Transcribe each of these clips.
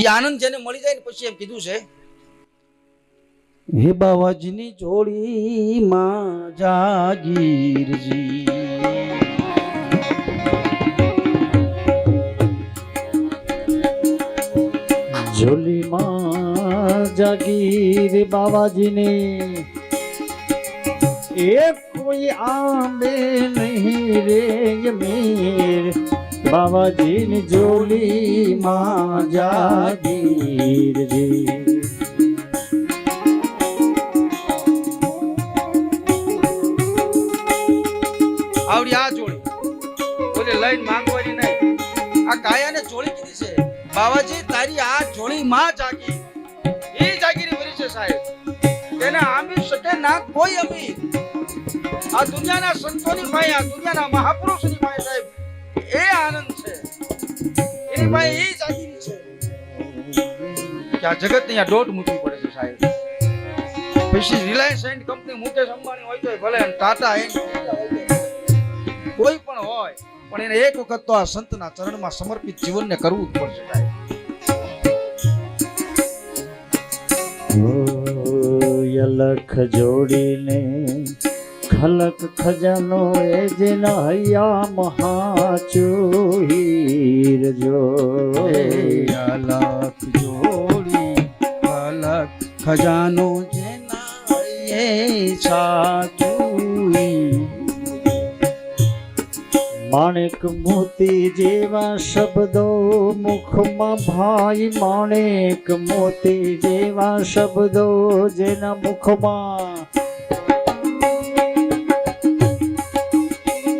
એ આનંદ જેને મળી જાય ને પછી એમ કીધું છે. હે બાવાજીની જોડીમાં જાગીરજી. ઝોલીમાં જાગીર બાવાજીને એ કોઈ આંબે નહીં રે મીર બાવાજીની જોલીમાં જાગીરજી. આવડી આ જોડી. બોલે, લઈને માંગવાની આ કાયાને જોડી કીધી છે. બાવાજી, તારી આ જોડી જાગી. એ જાગીરી વરી છે સાહેબ. તેને આંબી શકે ના કોઈ અમીર. આ દુનિયાના સંતોની આ દુનિયાના મહાપુરુષોની એ આનંદ છે. એની પાસે એ જાગીરી છે. કે આ જગત ને દોટ મૂકવી પડે છે સાહેબ. પછી Reliance and company Mukesh Ambani હોય તો ભલે ટાટા એન્ડ કોઈ પણ હોય, પણ એને એક વખત તો આ સંતના ચરણમાં સમર્પિત જીવનને કરવું જ પડશે સાહેબ. લખ જોડીને ખલક ખજાનો એ જેના હૈયા મહાચુહીર જો. અલખ જોડી અલખ ખજાનો જેના એ સાચું માણેક મોતી જેવા શબ્દો મુખમાં ભાઈ માણેક મોતી જેવા શબ્દો જેના મુખમાં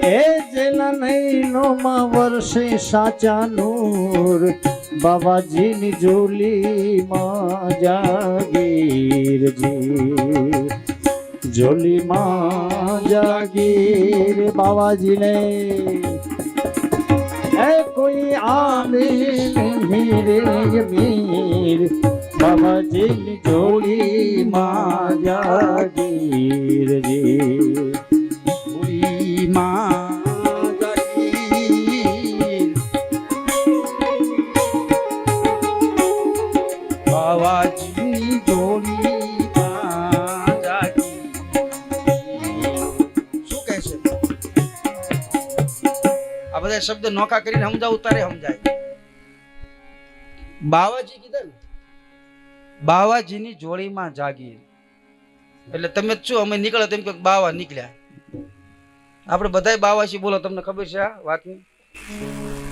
એ જેના નૈનોમાં વર્ષે સાચા નૂર બાબાજીની જોલીમાં જાગીરજી જોલીમાં જાગીર બાવાજીને એ કોઈ આવે નહીં રે મીર બાબાજીની જોલીમાં જાગીર રે માં શબ્દ નોખા કરીને સમજાવું, તારે સમજાય. બાવાજી કીધા ને, બાવાજીની જોડીમાં જાગી એટલે તમે જ શું અમે નીકળ્યા તેમ કે બાવા નીકળ્યા. આપણે બધાય બાવાશી બોલો, તમને ખબર છે આ વાતની?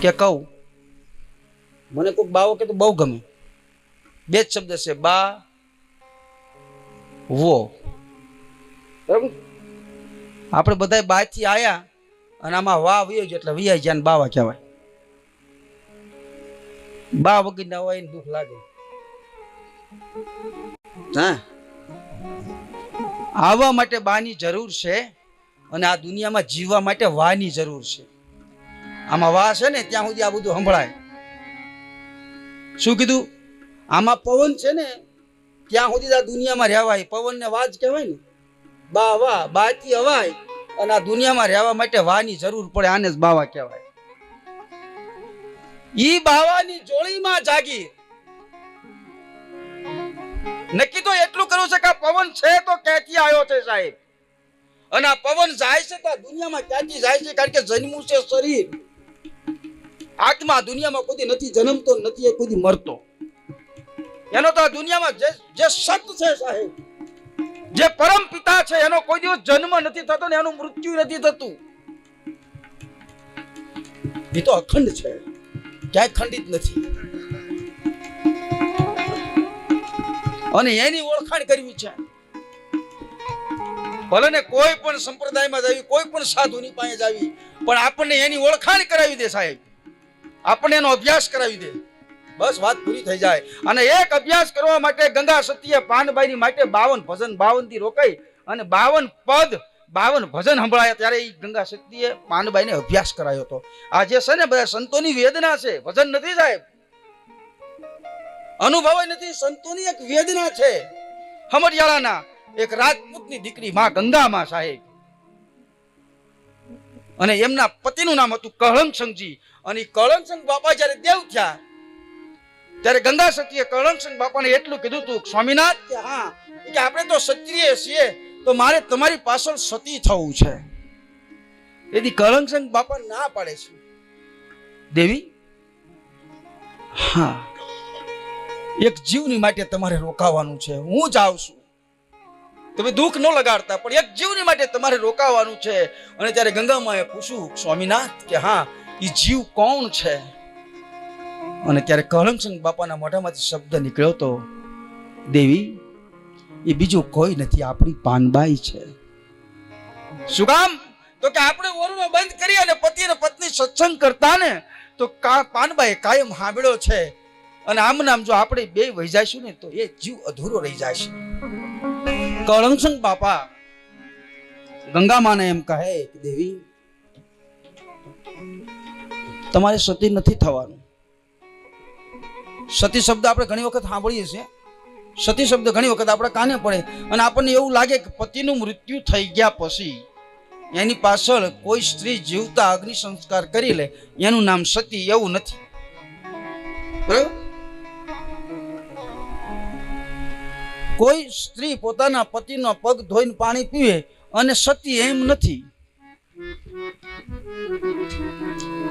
કે કહું, મને કોઈક બાવો કે તો બહુ ગમે. બે જ શબ્દ છે, બા, વો. બરાબર? આપણે બધાય બાથી આયા અને આમાં વાહ વયો છે એટલે વિયાય છે બાવા કહેવાય. બા વગર ના હોય એને દુઃખ લાગે. હા. આવવા માટે બાની જરૂર છે અને આ દુનિયામાં જીવવા માટે વાની જરૂર છે. આમાં વા છે ને ત્યાં સુધી આ બધું સંભળાય. શું કીધું? આમાં પવન છે ને ત્યાં સુધી આ દુનિયામાં રહેવાય. પવન ને વાજ કહેવાય ને. બા વા બાતી હવાય અને આ દુનિયામાં રહેવા માટે વાની જરૂર પડે, આને જ બાવા કહેવાય. ઈ બાવાની જોડીમાં જાગી. નક્કી તો એટલું કરવું છે કે પવન છે તો ક્યાંથી આવ્યો છે સાહેબ? અને આ પવન જાય છે તો દુનિયામાં ક્યાંથી જાય છે? કારણ કે જન્મું છે શરીર. આત્મા દુનિયામાં કોઈ નથી, જન્મતો નથી, એ કોઈ મરતો. એનો તો આ દુનિયામાં જે જે સત છે સાહેબ. જે પરમ પિતા છે, એનો કોઈ દિવસ જન્મ નથી થતો ને એનું મૃત્યુ નથી થતું. એ તો અખંડ છે. ક્યાંય ખંડિત નથી. અને એની ઓળખાણ કરવી છે. ભલે ને કોઈ પણ સંપ્રદાયમાં જાવી કોઈ પણ સાધુની પાસે જાવી પણ આપણને એની ઓળખાણ કરાવી દે સાહેબ. આપણને એનો અભ્યાસ કરાવી દે. બસ વાત પૂરી થઈ જાય. અને એક અભ્યાસ કરવા માટે ગંગા સતીએ પાનબાઈની માટે બાવન ભજન બાવનથી રોકાઈ અને બાવન પદ, બાવન ભજન સંભળાયા ત્યારે એ ગંગા સતીએ પાનબાઈને અભ્યાસ કરાયો હતો. આ જે છે ને બધા સંતોની વેદના છે. ભજન નથી સાહેબ. અનુભવ નથી, સંતોની એક વેદના છે. હમરિયાળાના એક રાજપૂતની દીકરી માં ગંગામાં સાહેબ. અને એમના પતિનું નામ હતું કહળંગસંગજી અને કહળંગસંગ બાપા જ્યારે દેવ થયા ત્યારે ગંગા સતીએ કરણસિંહ બાપાને એટલું કીધું તું સ્વામિનાથ કે હા. કે આપણે તો ક્ષત્રિય છીએ તો મારે તમારી પાછળ સતી થવું છે. તેથી કરણસિંહ બાપા ના પાડે છે. દેવી? હા. એક જીવની માટે તમારે રોકાવાનું છે. હું જાઉં છું. તમે દુઃખ ન લગાડતા પણ એક જીવની માટે તમારે રોકાવાનું છે. અને ત્યારે ગંગામાએ પૂછ્યું સ્વામિનાથ કે હા એ જીવ કોણ છે? અને ત્યારે કળમસંગ બાપાના મોઢામાંથી શબ્દ નીકળ્યો તો, દેવી, એ બીજું કોઈ નથી, આપણી પાનબાઈ છે. શું કામ? તો કે આપણે ઓરડો બંધ કરી અને પતિ અને પત્ની સત્સંગ કરતા ને, તો કા, પાનબાઈ કાયમ હાંભળ્યો છે. અને આમ નામ જો આપણે બે વહી જઈશું ને, તો એ જીવ અધૂરો રહી જાય છે કળંગસંગ બાપા, ગંગામાને એમ કહે કે, દેવી, તમારે સતી નથી થવાનું. સતી શબ્દ આપણે ઘણી વખત સાંભળીએ છીએ. સતી શબ્દ ઘણી વખત આપણા કાને પડે. અને આપણને એવું લાગે કે પતિનું મૃત્યુ થઈ ગયા પછી એની પાછળ કોઈ સ્ત્રી જીવતા અગ્નિ સંસ્કાર કરી લે. એનું નામ સતી એવું નથી. બરાબર? કોઈ સ્ત્રી પોતાના પતિનો પગ ધોઈને પાણી પીવે અને સતી એમ નથી.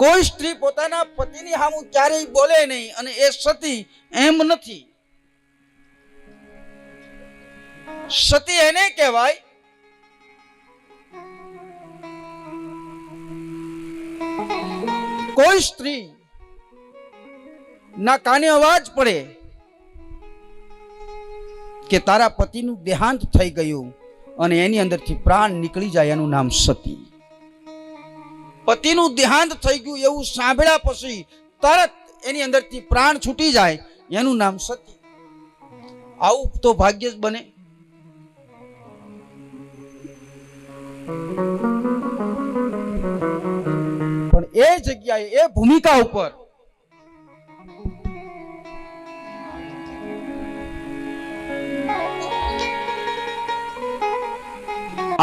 કોઈ સ્ત્રી પોતાના પતિની સામું ક્યારેય બોલે નહીં અને એ સતી એમ નથી. સતી એને કહેવાય, કોઈ સ્ત્રી ના કાને અવાજ પડે કે તારા પતિનું દેહાંત થઈ ગયું અને એની અંદરથી પ્રાણ નીકળી જાય એનું નામ સતી. પતિનું દેહાંત થઈ ગયું એવું સાંભળ્યા પછી તરત એની અંદરથી પ્રાણ છૂટી જાય, એનું નામ સતી. આવું તો ભાગ્ય જ બને. પણ એ જગ્યાએ, એ ભૂમિકા ઉપર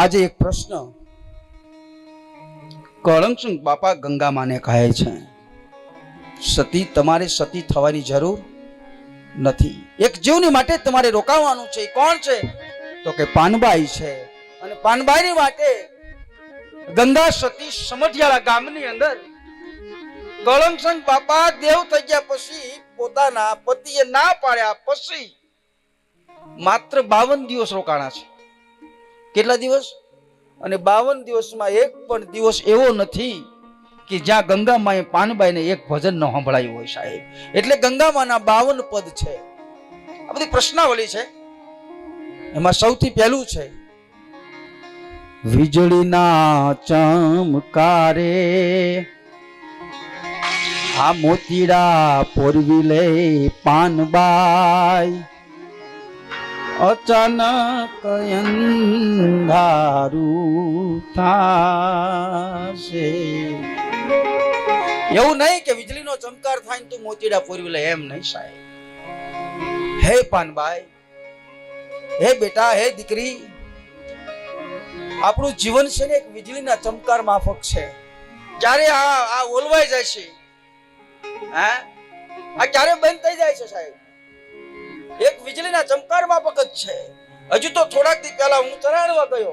આજે એક પ્રશ્ન કળંગસંગ બાપા ગંગામાને કહે છે, સતી તમારે સતી થવાની જરૂર નથી. એક જીવની માટે તમારે રોકાવાનું છે. કોણ છે? તો કે પાનબાઈ છે. અને પાનબાઈની માટે ગંગા સતી સમઢિયાળા ગામની અંદર કળંગસંગ બાપા દેવ થઈ ગયા પછી પોતાના પતિએ ના પાડ્યા પછી માત્ર બાવન દિવસ રોકાણા છે. કેટલા દિવસ? અને બાવન દિવસમાં એક પણ દિવસ એવો નથી કે જ્યાં ગંગામાએ પાનબાઈને એક ભજન ન સંભળાયું હોય સાહેબ. એટલે ગંગામાના બાવન પદ છે. આ બધી પ્રશ્નાવલી છે. એમાં સૌથી પહેલું છે. વીજળીના ચમકારે આ મોતીડા પોરવી લે પાનબાઈ. અચાનક અંધારું થાશે એવું નહીં કે વીજળીનો ચમકાર થાય ને તું મોતીડા પૂરી લે, એમ નહીં સાહેબ. હે પાનબાઈ હે બેટા, હે દીકરી, આપણું જીવન છે ને એક વીજળીના ચમકાર માફક છે. ક્યારે આ આ ઓલવાઈ જાય છે હા? આ ક્યારે બંધ થઈ જાય છે સાહેબ? એક વીજળીના ચમકારમાં માફક છે. હજુ તો થોડાક દી પહેલા હું ચરાડવા ગયો.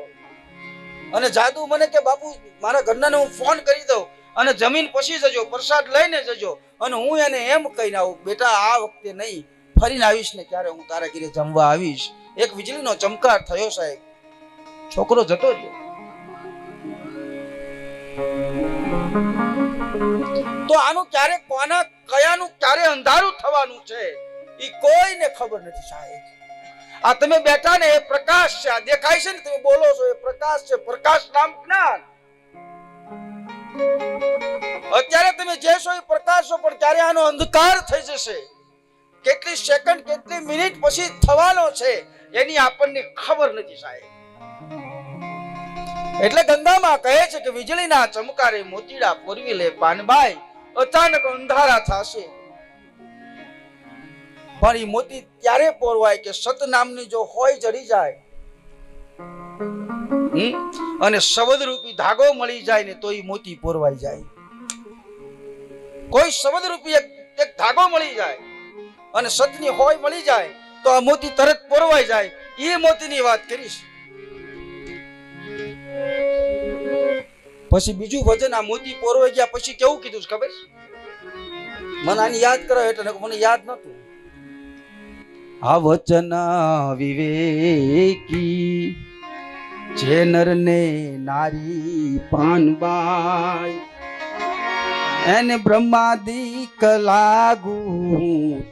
અને જાદુ મને કે, બાપુ, મારા ઘરનાને હું ફોન કરી દઉં અને જમીન પછી જજો, પ્રસાદ લઈને જજો. અને હું એને એમ કહીને આવું, બેટા, આ વખતે નહીં, ફરીને આવીશ ને ત્યારે હું તારા ઘરે જમવા આવીશ. એક વીજળીનો ચમકાર થયો, સાહેબ. છોકરો જતો રહ્યો. તો આનું ક્યારે કોના કયાનું, ક્યારે અંધારું થવાનું છે? કોઈને ખબર નથી સાહેબ. આ તમે બેઠા ને એ પ્રકાશ છે, આ દેખાય છે ને તમે બોલો છો, એ પ્રકાશ છે, પ્રકાશ નામ જ્ઞાન. અત્યારે તમે જે છો એ પ્રકાશ છો, પણ ત્યારે આનો અંધકાર થઈ જશે? કેટલી સેકન્ડ કેટલી મિનિટ પછી થવાનો છે, એની આપણને ખબર નથી સાહેબ. એટલે ગંગામાં કહે છે કે વીજળીના ચમકારે મોતીડા પોરવી લે પાનબાઈ, અચાનક અંધારા થશે. પણ એ મોતી ત્યારે પોરવાય કે સતનામની જો હોય જડી જાય. અને શબ્દ રૂપી ધાગો મળી જાય ને તો એ મોતી પોરવાઈ જાય. કોઈ શબ્દ રૂપી એક ધાગો મળી જાય અને સતની હોય મળી જાય, તો આ મોતી તરત પોરવાઈ જાય. એ મોતીની વાત કરીશ. પછી બીજું વચન આ મોતી પોરવાઈ ગયા પછી કેવું કીધું ખબર? મને આની યાદ કરો એટલે મને યાદ નતું આ વચન વિવેકી જે નરને નારી પાનબાઈ એને બ્રહ્માદી કલાગુ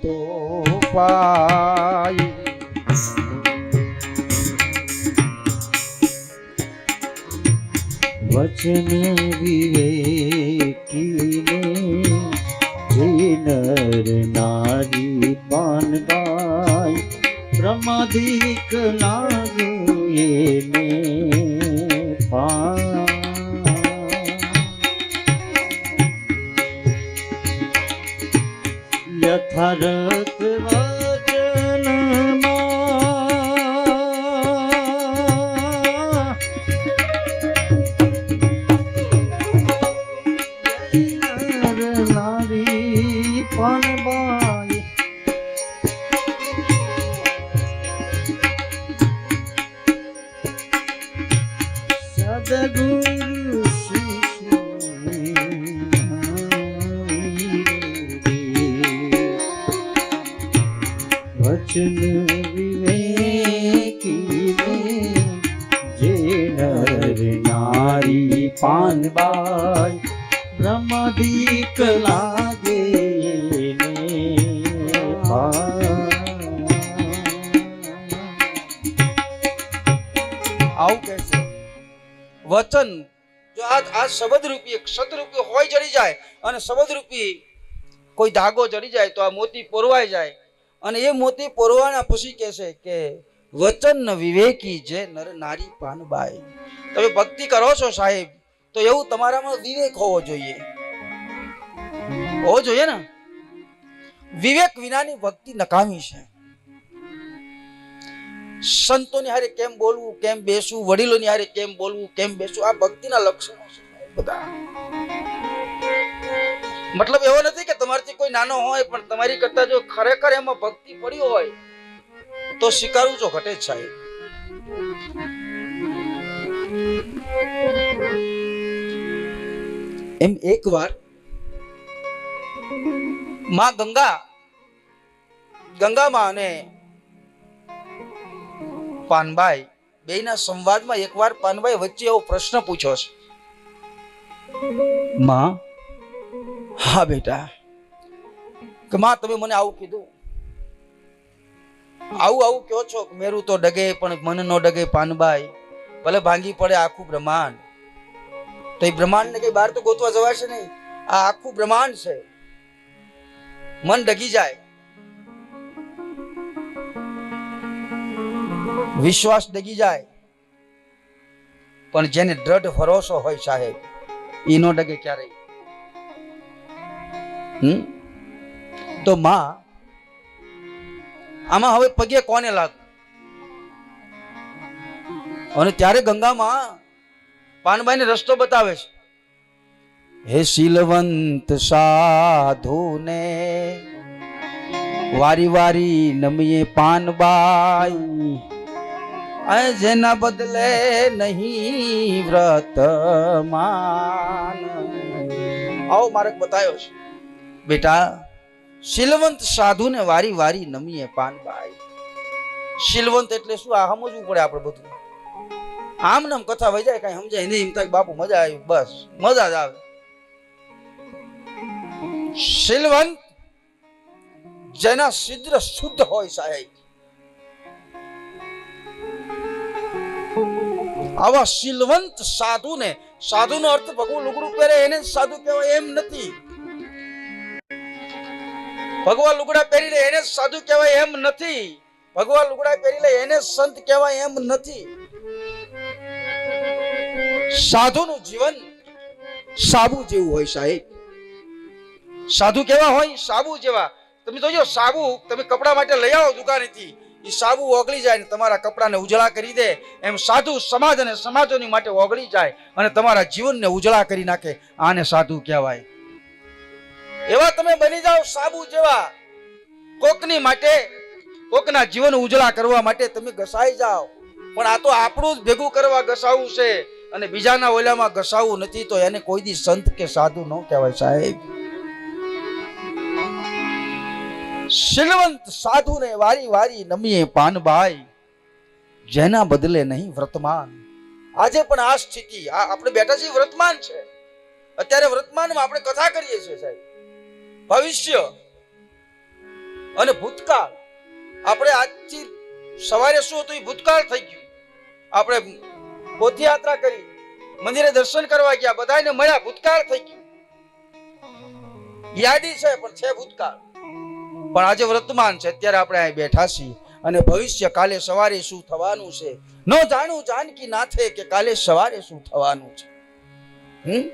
તો પાય. વચન વિવેકીને જે નર નારી પાનબાઈ પ્રમાદિક લાગુ એને પા યથારથ વચન જો આ આ શબ્દ રૂપી એક શબ્દ રૂપી હોય જડી જાય અને શબ્દ રૂપી કોઈ ધાગો જડી જાય તો આ મોતી પોરવાઈ જાય. અને એ મોતી પોરવાના પછી કહે છે કે, વચન વિવેકી જે નર નારી પાનબાઈ તમે ભક્તિ કરો છો સાહેબ, તો એવું તમારામાં વિવેક હોવો જોઈએ. હોવો જોઈએ ને? વિવેક વિનાની ભક્તિ નકામી છે. સંતોની હારે કેમ બોલવું, કેમ બેસવું, વડીલોની હારે કેમ બોલવું, કેમ બેસવું, આ ભક્તિના લક્ષણો છે બધા. મતલબ એવો નથી કે તમારાથી કોઈ નાનો હોય, પણ તમારી કરતા જો ખરેખર એમાં ભક્તિ પડી હોય, તો સ્વીકારવું જો ઘટે જ સાહેબ. એમ એકવારમાં ગંગા, ગંગામાં અને પાનભાઈ બેયના સંવાદમાં એકવાર પાનભાઈ વચ્ચે એવો પ્રશ્ન પૂછ્યો છે. માં? હા બેટા. કે માં તમે મને આવું કીધું. આવું આવું કહો છો કે મેરું તો ડગે પણ મન નો ડગે પાનભાઈ. ભલે ભાંગી પડે આખું બ્રહ્માંડ. તો એ બ્રહ્માંડ ને કઈ બહાર તો ગોતવા જવાશે નહીં. આ આખું બ્રહ્માંડ છે. મન ડગી જાય. વિશ્વાસ ડગી જાય. પણ જેને દ્રઢ ભરોસો હોય સાહેબ એ નો ડગે ક્યારેય. તો માં, આમાં હવે પગે કોને લાગ? અને ત્યારે ગંગામાં પાનબાઈને રસ્તો બતાવે છે. હે શીલવંત સાધુ ને વારી વારી નમીએ પાનબાઈ જેના બદલે નહીં વ્રત માન. આવો માર્ગ બતાવ્યો છે. બેટા, શીલવંત સાધુને વારી વારી નમીએ પાનબાઈ શીલવંત એટલે શું? આ સમજવું પડે આપણે બધું. આમ નામ કથા વહી જાય, કઈ સમજાય નહીં. એમ થાય બાપુ, મજા આવી. બસ, મજા જ આવે. શીલવંત જેના સિદ્ર શુદ્ધ હોય સાહેબ. આવા શીલવંત સાધુને, સાધુનો અર્થ ભગવું લુગડું પહેરે એને સાધુ કહેવાય, એમ નથી. ભગવાન લુગડા પહેરી લે એને સાધુ કહેવાય, એમ નથી. ભગવાન લુગડા પહેરી લે એને સંત કહેવાય, એમ નથી. સાધુનું જીવન સાબુ જેવું હોય સાહેબ. સાધુ કેવા હોય? સાબુ જેવા. તમે જોજો, સાબુ તમે કપડા માટે લઈ આવો દુકાનેથી. એ સાબુ ઓગળી જાય ને તમારા કપડાને ઉજળા કરી દે. એમ સાધુ સમાજ અને સમાજોની માટે ઓગળી જાય અને તમારા જીવનને ઉજળા કરી નાખે. આને સાધુ કહેવાય. એવા તમે બની જાઓ સાબુ જેવા. કોકની માટે, કોકના જીવન ઉજળા કરવા માટે તમે ઘસાઈ જાઓ. પણ આ તો આપણું જ ભેગું કરવા ઘસાવું છે. અને બીજાના ઓલામાં ઘસાવું નથી તો એને કોઈ દી સંત કે સાધુ ન કહેવાય સાહેબ. શીલવંત સાધુને વારી વારી નમીએ પાનભાઈ જેના બદલે નહીં વર્તમાન. આજે પણ આ સ્થિતિ, આ આપણે બેઠા છીએ વર્તમાન છે. અત્યારે વર્તમાનમાં આપણે કથા કરીએ છીએ સાહેબ. ભવિષ્ય અને ભૂતકાળ. આપણે આજથી સવારે શું હતું એ ભૂતકાળ થઈ ગયું. આપણે પોથયાત્રા કરી, મંદિરે દર્શન કરવા ગયા બધાને મળ્યા, ભૂતકાળ થઈ ગયું. યાદી છે, પણ છે ભૂતકાળ. પણ આજે વર્તમાન છે, અત્યારે આપણે અહીં બેઠા છીએ. અને ભવિષ્ય કાલે સવારે શું થવાનું છે, ન જાણું જાનકી નાથે કે કાલે સવારે શું થવાનું છે. હમ?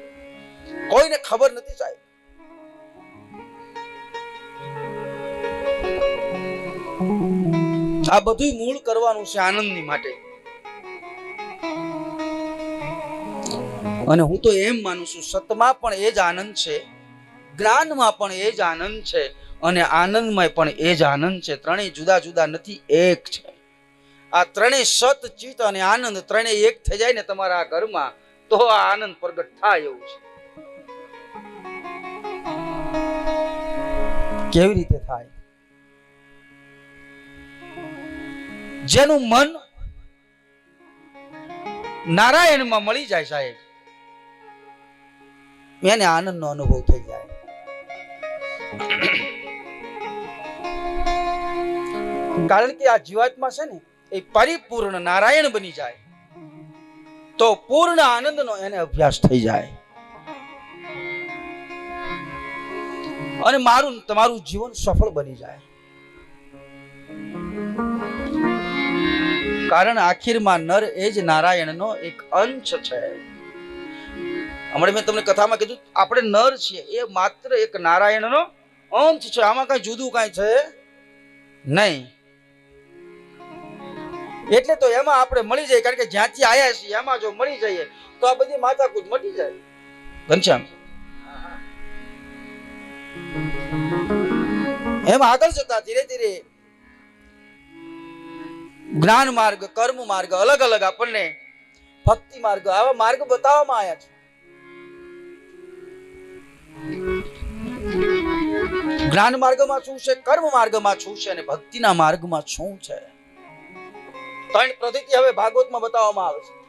કોઈને ખબર નથી સાહેબ. આ બધું મૂળ કરવાનું છે આનંદની માટે. અને હું તો એમ માનું છું, સતમાં પણ એ જ આનંદ છે, જ્ઞાનમાં પણ એ જ આનંદ છે. અને આનંદમય પણ એ જ આનંદ છે. ત્રણેય જુદા જુદા નથી, એક છે. આ ત્રણેય સત, ચિત્ત અને આનંદ ત્રણેય એક થઈ જાય ને તમારા આ ઘરમાં, તો આ આનંદ પ્રગટ થાય એવું છે. કેવી રીતે થાય? જેનું મન નારાયણમાં મળી જાય સાહેબ, એને આનંદનો અનુભવ થઈ જાય. કારણ કે આ જીવાત્મા છે ને, એ પરિપૂર્ણ નારાયણ બની જાય. તો પૂર્ણ આનંદનો એને અભ્યાસ થઈ જાય. અને મારું, તમારું જીવન સફળ બની જાય. કારણ આખીરમાં નર એ જ નારાયણનો એક અંશ છે. હમણાં મેં તમને કથામાં કીધું, આપણે નર છીએ, એ માત્ર એક નારાયણનો અંશ છે. આમાં કઈ જુદું કઈ છે નહીં. એટલે તો એમાં આપણે મળી જાય, કારણ કે જ્યાંથી આયા છીએ, એમાં જો મળી જઈએ, તો આ બધી માથાકૂટ મટી જાય. ઘનશ્યામ. એમ આગળ જતા ધીરે ધીરે જ્ઞાન માર્ગ, કર્મ માર્ગ, અલગ અલગ આપણને ભક્તિ માર્ગ, આવા માર્ગ બતાવવામાં આવ્યા છે. જ્ઞાન માર્ગમાં શું છે, કર્મ માર્ગમાં શું છે, અને ભક્તિના માર્ગમાં શું છે? ત્રણ પદ્ધતિ હવે ભાગવતમાં બતાવવામાં આવે છે.